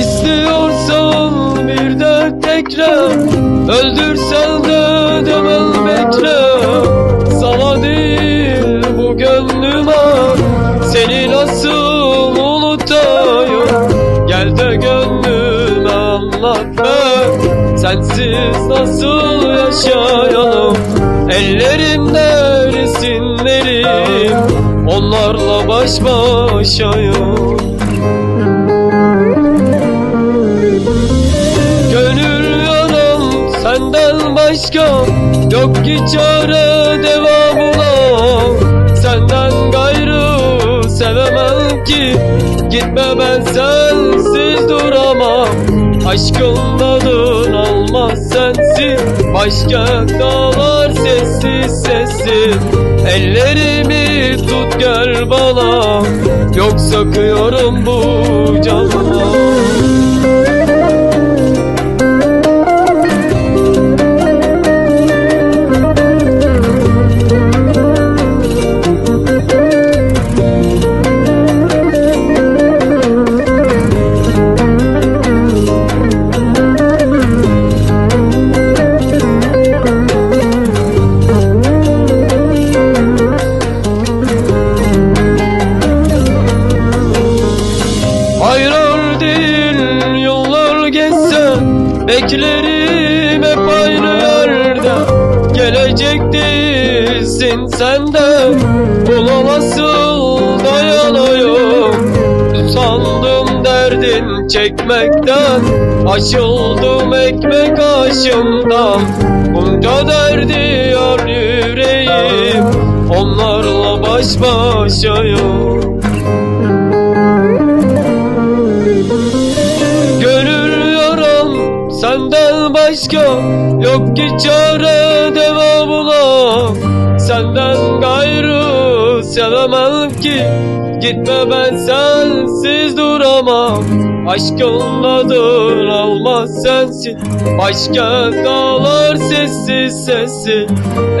İstiyorsan bir de tekrar Öldürsen de demem bekle Sana değil bu gönlüme Seni nasıl unutayım? Gel de gönlüme anlat be Sensiz nasıl yaşayalım? Ellerimde resimlerim Onlarla baş başayım başka Yok ki çare devamına. Senden gayrı sevemem ki Gitme ben sensiz duramam. Aşkın tadın almaz sensiz Başka dağlar sessiz sessiz. Ellerimi tut gel bana Yoksa kıyarım bu canıma Beklerim hep aynı yerde. Gelecek değilsin sen de Buna nasıl dayanayım Usandım derdin çekmekten. Açıldım ekmek aşımdan. Bunca derdi yar yüreğim. Onlarla baş başayım başka Yok ki çare devamına. Senden gayrı sevemem ki Gitme ben sensiz duramam. Aşkın adın almaz sensin. Başka dağlar sessiz sessiz.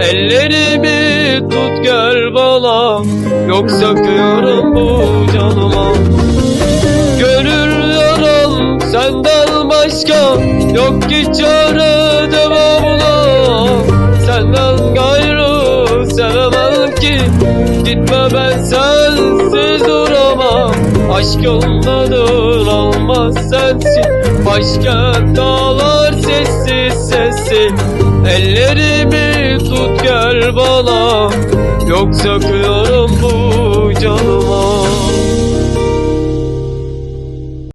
Ellerimi tut gel bana Yoksa kıyarım bu canıma. Gönül yaram senden başka Yok ki çare devamına Senden gayrı sevemem ki. Gitme ben sensiz duramam. Aşkın tadın almaz sensin. Başka dağlar sessiz sessiz. Ellerimi tut gel bana. Yoksa kıyarım bu canıma